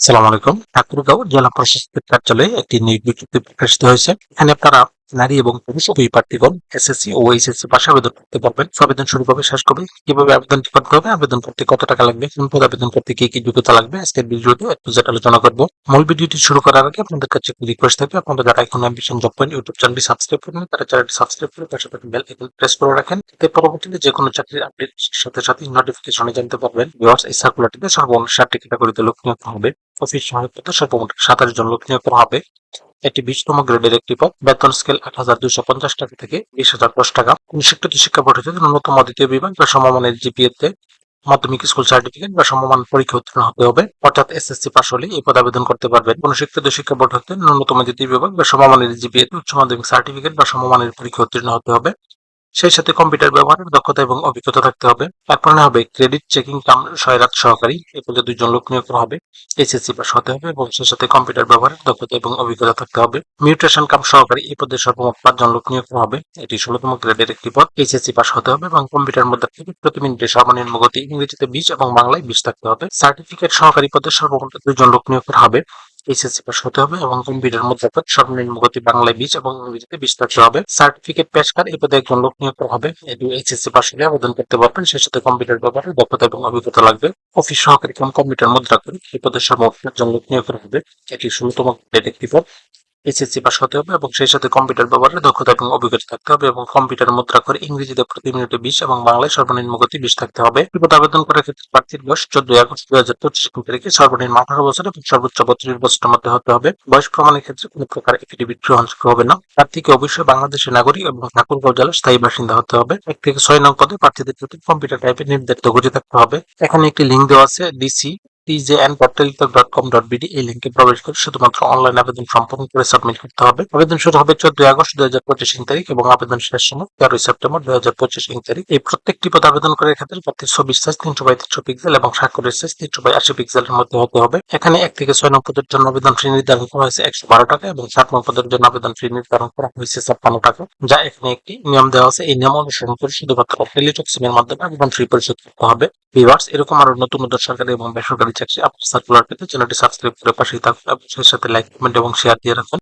সালাম আলাইকুম। ঠাকুরগাঁও জেলা প্রশাসকের কার্যালয়ে একটি নিয়োগ প্রকাশিত হয়েছে। এখানে আপনারা নারী এবং পুরুষ উভয় প্রার্থীগণ এসএসসি ও এইচএসসি পাশে আবেদন করতে পারবেন। আবেদন শুরু কবে, শেষ কবে, কীভাবে আবেদনটি করতে হবে, আবেদন করতে কত টাকা লাগবে, কোন পদে আবেদন করতে কি কি যোগ্যতা লাগবে, আজকের ভিডিওতে একটু যেটা আলোচনা করব। মূল ভিডিওটি শুরু করার আগে আপনাদের কাছে একটি রিকোয়েস্ট থাকবে। আপনারা যারা এখন অ্যাম্বিশন জব পয়েন্ট ইউটিউব চ্যানেলটি সাবস্ক্রাইব করবেন তারা চ্যানেলটি সাবস্ক্রাইব করে পাশে বেল আইকন প্রেস করে রাখেন। এতে পরবর্তীতে যে কোনো চাকরির আপডেট সাথে সাথে নোটিফিকেশনে জানতে পারবেন। ভিউয়ার্স এই সার্কুলারটিতে সর্বমোট ষাটটি ক্যাটাগরিতে লোক নিয়োগ হবে। অফিস সহায়ক সর্বমোট সাতাশ জন লোক নিয়োগ করা হবে। এটি বিশতম গ্রেডের একটি পদ। বেতন স্কেল আট হাজার দুশো পঞ্চাশ টাকা থেকে বিশ হাজার দশ টাকা। স্বীকৃত শিক্ষা বোর্ড ন্যূনতম দ্বিতীয় বিভাগ বা সমমানের জিপিএ তে মাধ্যমিক স্কুল সার্টিফিকেট বা সমমান পরীক্ষা উত্তীর্ণ হতে হবে। অর্থাৎ এসএসসি পাস হলে এই পদে আবেদন করতে পারবেন। কোন স্বীকৃত শিক্ষা বোর্ড হতে ন্যূনতম দ্বিতীয় বিভাগ বা সমমানের জিপিএ উচ্চ মাধ্যমিক সার্টিফিকেট বা সমমানের পরীক্ষা উত্তীর্ণ হতে হবে। সেই সাথে কম্পিউটার ব্যবহারের দক্ষতা এবং অভিজ্ঞতা থাকতে হবে। তারপরে হবে ক্রেডিট চেকিং কাম সহায়তা সহকারী, এ পদে দুইজন লোক নিয়োগ করা হবে। এইচএসসি পাস হতে হবে এবং সেই সাথে কম্পিউটার ব্যবহারের দক্ষতা এবং অভিজ্ঞতা থাকতে হবে। মিউটেশন কাম সহকারী এই পদে সর্বমোট পাঁচজন লোক নিয়োগ করা হবে। এটি ষোলতম গ্রেডের একটি পদ। এইচএসসি পাস হতে হবে এবং কম্পিউটার মধ্যে প্রতি মিনিটে সর্বনিম্ন গতি ইংরেজিতে বিশ এবং বাংলায় বিশ থাকতে হবে। সার্টিফিকেট সহকারী পদে সর্বমোট দুজন লোক নিয়োগ করা হবে। এইচএসসি পাস হতে হবে এবং কম্পিউটার মধ্যে সর্বনিম্ন গতি বাংলায় বিশ এবং ইংরেজিতে বিশ থাকতে হবে। সার্টিফিকেট পেশকার এই পদে একজন লোক নিয়োগ করা হবে। এটি এইচএসসি পাস হলে আবেদন করতে পারবেন। সেই সাথে কম্পিউটার ব্যাপারে দক্ষতা এবং অভিজ্ঞতা লাগবে। অফিস সহকারী কম কম্পিউটার মধ্যে রাখবেন এই পদে সর্বমোট একজন লোক নিয়োগ করা হবে। এটি ষোলতম একটি পদ। এসএসসি পাস হতে হবে এবং সেই সাথে কম্পিউটার ব্যবহারে দক্ষতা এবং অভিজ্ঞতা থাকতে হবে এবং কম্পিউটার মুদ্রা করে ইংরেজিতে প্রতি মিনিটে বিশ এবং বাংলায় সর্বনিম্ন গতি বিশ থাকতে হবে। বিপদ আবেদন করার ক্ষেত্রে প্রার্থীর বয়স চোদ্দই আগস্ট দুই হাজার পঁচিশ তারিখে সর্বনিম্ন আঠারো বছর এবং সর্বোচ্চ বত্রিশ বছরের মধ্যে হতে হবে। বয়স প্রমাণের ক্ষেত্রে কোনো প্রকার এফিডেভিট গ্রহণযোগ্য হবে না। প্রার্থীকে অবশ্যই বাংলাদেশের নাগরিক এবং ঠাকুরগাঁও জেলার স্থায়ী বাসিন্দা হতে হবে। এক থেকে ছয় নং পদে প্রার্থীদের প্রতি কম্পিউটার টাইপের নির্ধারিত গতি থাকতে হবে। এখানে একটি লিঙ্ক দেওয়া আছে ডিসি বিডি এই লিঙ্কে প্রবেশ করে শুধুমাত্র অনলাইন আবেদন সম্পন্ন করে সাবমিট করতে হবে। আবেদন শুরু হবে চোদ্দই আগস্ট দুই হাজার পঁচিশ তারিখ এবং আবেদন শেষ সময় তেরোই সেপ্টেম্বর দুই হাজার পঁচিশ তারিখ। এই প্রত্যেকটি পদ আবেদন করার ক্ষেত্রে প্রার্থীর ছবির সাইজ তিনশো বাই তিনশো পিক্সেল এবং স্বাক্ষরের সাইজ তিনশো বাই আশি পিক্সেলের মধ্যে হতে হবে। এখানে এক থেকে ছয় নং পদের জন্য আবেদন ফি নির্ধারণ করা হয়েছে একশো বারো টাকা এবং সাত নং পদের জন্য আবেদন ফি নির্ধারণ করা হয়েছে ছাপ্পান্ন টাকা, যা এখানে একটি নিয়ম দেওয়া আছে। এই নিয়ম অনুসরণ করে শুধুমাত্র টেলিটক সিমের মাধ্যমে আবেদন ফি পরিশোধ করতে হবে। ভিউয়ার্স এরকম আরও নতুন নতুন সরকারি এবং বেসরকারি চাকরি আপনার সার্কুলার পেতে চ্যানেলটি সাবস্ক্রাইব করে পাশেই থাকুন, এবং সাথে লাইক কমেন্ট এবং শেয়ার দিয়ে রাখুন।